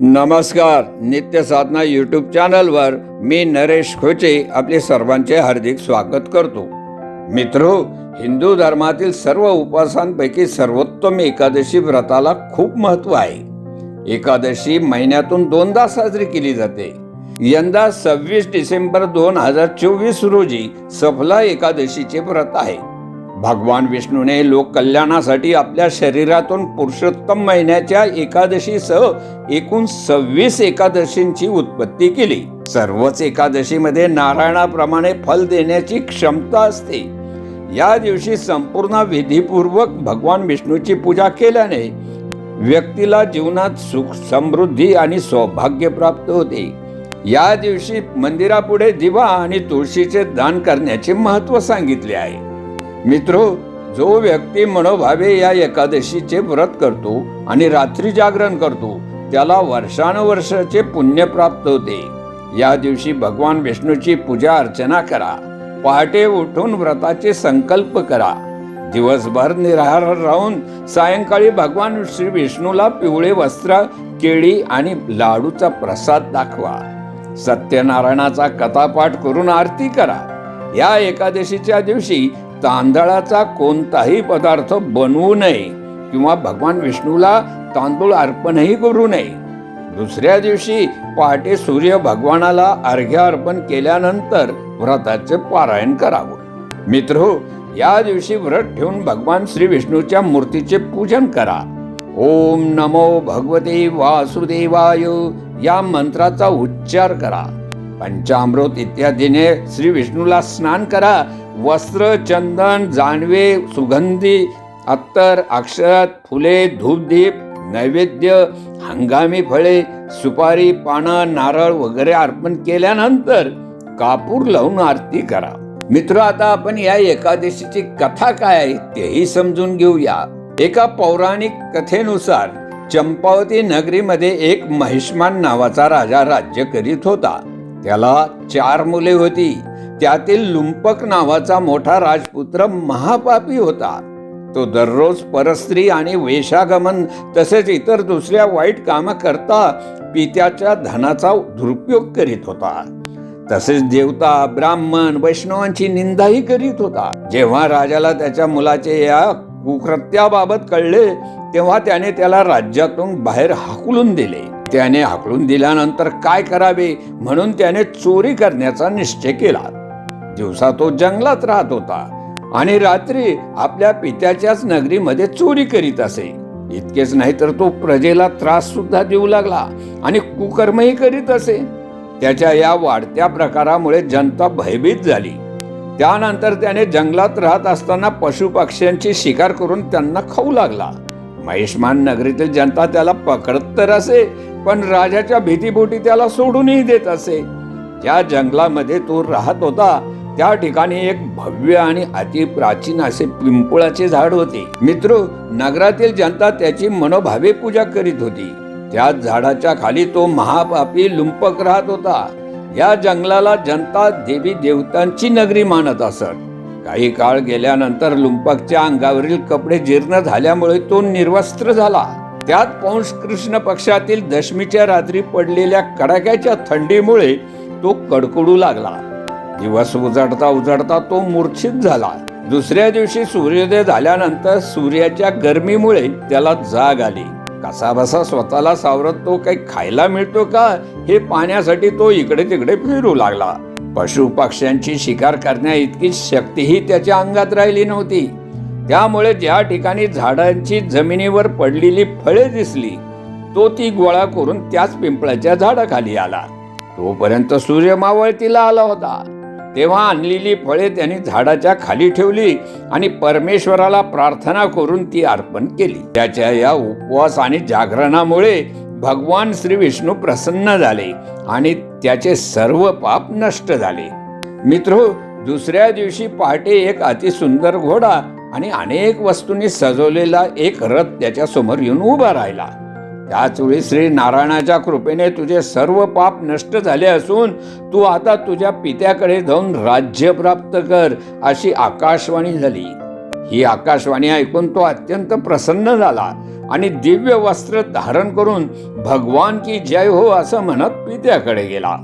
नमस्कार नित्य साधना यूट्यूब चॅनलवर मी नरेश खोचे आपले सर्वांचे हार्दिक स्वागत करतो. मित्रो हिंदू धर्मातील सर्व उपवासांपैकी सर्वोत्तम एकादशी व्रताला खूप महत्त्व आहे. एकादशी महिन्यातून दोनदा साजरी केली जाते. यंदा सव्वीस डिसेंबर दोन हजार चोवीस रोजी सफला एकादशीचे व्रत आहे. भगवान विष्णूने लोक कल्याणासाठी आपल्या शरीरातून पुरुषोत्तम महिन्याच्या एकादशीसह एकूण सव्वीस एकादशींची उत्पत्ती केली. सर्वच एकादशीमध्ये नारायणाप्रमाणे फल देण्याची क्षमता असते. या दिवशी संपूर्ण विधीपूर्वक भगवान विष्णूची पूजा केल्याने व्यक्तीला जीवनात सुख समृद्धी आणि सौभाग्य प्राप्त होते. या दिवशी मंदिरापुढे दिवा आणि तुळशीचे दान करण्याचे महत्त्व सांगितले आहे. मित्रो जो व्यक्ती मनोभावे या एकादशीचे व्रत करतो आणि रात्री जागरण करतो त्याला वर्षानुवर्षाचे पुण्य प्राप्त होते. या दिवशी भगवान विष्णूची पूजा अर्चना करा. पहाटे उठून व्रताचे संकल्प करा. दिवसभर निराहार राहून सायंकाळी भगवान श्री विष्णूला पिवळे वस्त्र केळी आणि लाडूचा प्रसाद दाखवा. सत्यनारायणाचा कथापाठ करून आरती करा. या एकादशीच्या दिवशी तांदळाचा कोणताही पदार्थ बनवू नये किंवा भगवान विष्णूला तांदूळ अर्पणही करू नये. दुसऱ्या दिवशी पहाटे सूर्य भगवानाला अर्घ्य अर्पण केल्यानंतर व्रताचे पारायण करावं. मित्र हो, या दिवशी व्रत ठेवून भगवान श्री विष्णूच्या मूर्तीचे पूजन करा. ओम नमो भगवते वासुदेवाय या मंत्राचा उच्चार करा. पंचामृत इत्यादीने श्री विष्णूला स्नान करा. वस्त्र चंदन जानवे सुगंधी अत्तर अक्षत फुले धूपदीप नैवेद्य हंगामी फळे सुपारी पानं नारळ वगैरे अर्पण केल्यानंतर कापूर लावून आरती करा. मित्र आता आपण या एकादशीची कथा काय आहे तेही समजून घेऊया. एका पौराणिक कथेनुसार चंपावती नगरीमध्ये एक महिष्मान नावाचा राजा राज्य करीत होता. त्याला चार मुले होती. त्यातील लुंपक नावाचा मोठा राजपुत्र महापापी होता. तो दररोज परस्त्री आणि वेशागमन तसेच इतर दुसऱ्या वाईट काम करता पित्याच्या धनाचा दुरुपयोग करीत होता. तसेच देवता ब्राह्मण वैष्णवांची निंदाही करीत होता. जेव्हा राजाला त्याच्या मुलाचे या कुकृत्याबाबत कळले तेव्हा त्याने त्याला राज्यातून बाहेर हाकलून दिले. त्याने हाकलून दिल्यानंतर काय करावे? म्हणून त्याने चोरी करण्याचा निश्चय केला. दिवसा तो जंगलात राहत होता आणि रात्री आपल्या पित्याच्याच नगरीमध्ये चोरी करीत असे. इतकेच नाही तर तो प्रजेला त्रास सुद्धा देऊ लागला आणि कुकर्मही करीत असे. त्याच्या या वाढत्या प्रकारामुळे जनता भयभीत झाली. त्यानंतर त्याने जंगलात राहत असताना पशु पक्ष्यांची शिकार करून त्यांना खाऊ लागला. महेशमान नगरीतील जनता त्याला पकडत तर असे पण राजाच्या भीतीपोटी त्याला सोडूनही देत असे. ज्या जंगलामध्ये तो राहत होता त्या ठिकाणी एक भव्य आणि अति प्राचीन असे पिंपळाचे झाड होते. मित्र नगरातील जनता त्याची मनोभावे पूजा करीत होती. त्या झाडाच्या खाली तो महापापी लुंपक राहत होता. या जंगलाला जनता देवी देवतांची नगरी मानत असत. काही काळ गेल्यानंतर लुंपकच्या अंगावरील कपडे जीर्ण झाल्यामुळे तो निर्वस्त्र झाला. त्यात पौंश कृष्ण पक्षातील दशमीच्या रात्री पडलेल्या कडाक्याच्या थंडीमुळे तो कडकडू लागला. दिवस उजडता उजडता तो मूर्छित झाला. दुसऱ्या दिवशी सूर्योदय झाल्यानंतर सूर्याच्या गरमीमुळे त्याला जाग आली. कसाबसा स्वतःला सावरत तो काही खायला मिळतो का? हे पाहण्यासाठी तो इकडे तिकडे फिरू लागला. पशु पक्ष्यांची शिकार करण्या इतकी शक्तीही त्याच्या अंगात राहिली नव्हती. त्यामुळे ज्या ठिकाणी झाडांची जमिनीवर पडलेली फळे दिसली तो ती गोळा करून त्याच पिंपळाच्या झाडाखाली आला. तोपर्यंत सूर्य मावळतीला आला होता. तेव्हा आणलेली फळे त्यांनी झाडाच्या खाली ठेवली आणि परमेश्वराला प्रार्थना करून ती अर्पण केली. त्याच्या या उपवास आणि जागरणामुळे भगवान श्री विष्णू प्रसन्न झाले आणि त्याचे सर्व पाप नष्ट झाले. मित्र दुसऱ्या दिवशी पहाटे एक अतिसुंदर घोडा आणि अनेक वस्तूंनी सजवलेला एक रथ त्याच्यासमोर येऊन उभा राहिला. त्याच वेळी श्री नारायणाच्या कृपेने तुझे सर्व पाप नष्ट झाले असून तू आता तुझ्या पित्याकडे जाऊन राज्य प्राप्त कर अशी आकाशवाणी झाली. ही आकाशवाणी ऐकून तो अत्यंत प्रसन्न झाला आणि दिव्य वस्त्र धारण करून भगवान की जय हो असं म्हणत पित्याकडे गेला.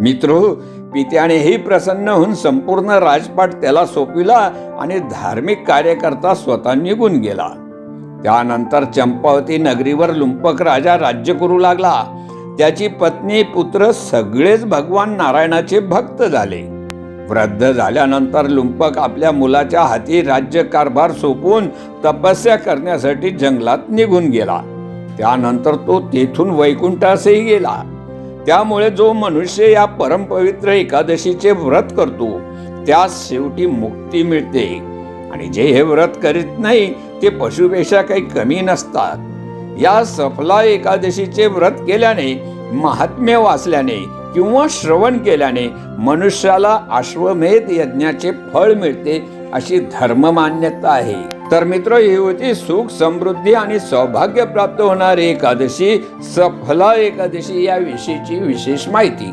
मित्र पित्यानेही प्रसन्न होऊन संपूर्ण राजपाट त्याला सोपविला आणि धार्मिक कार्यकर्ता स्वतः निघून गेला. त्यानंतर चंपावती नगरीवर लुंपक राजा राज्य करू लागला. त्याची पत्नी पुत्र सगळेच भगवान नारायणाचे भक्त झाले. वृद्ध झाल्यानंतर लुंपक आपल्या मुलाच्या हाती राज्यकारभार सोपवून तपस्या करण्यासाठी जंगलात निघून गेला. त्यानंतर तो तेथून वैकुंठासही गेला. त्यामुळे जो मनुष्य या परमपवित्र एकादशीचे व्रत करतो त्यास शेवटी मुक्ती मिळते. आणि जे हे व्रत करीत नाही ते पशुपेक्षा काही कमी नसतात. या सफला एकादशीचे व्रत केल्याने महात्म्य वाचल्याने किंवा श्रवण केल्याने मनुष्याला अश्वमेध यज्ञाचे फळ मिळते अशी धर्ममान्यता आहे. तर मित्र ही होती सुख समृद्धी आणि सौभाग्य प्राप्त होणारी एकादशी सफला एकादशी या विषयीची विशेष माहिती.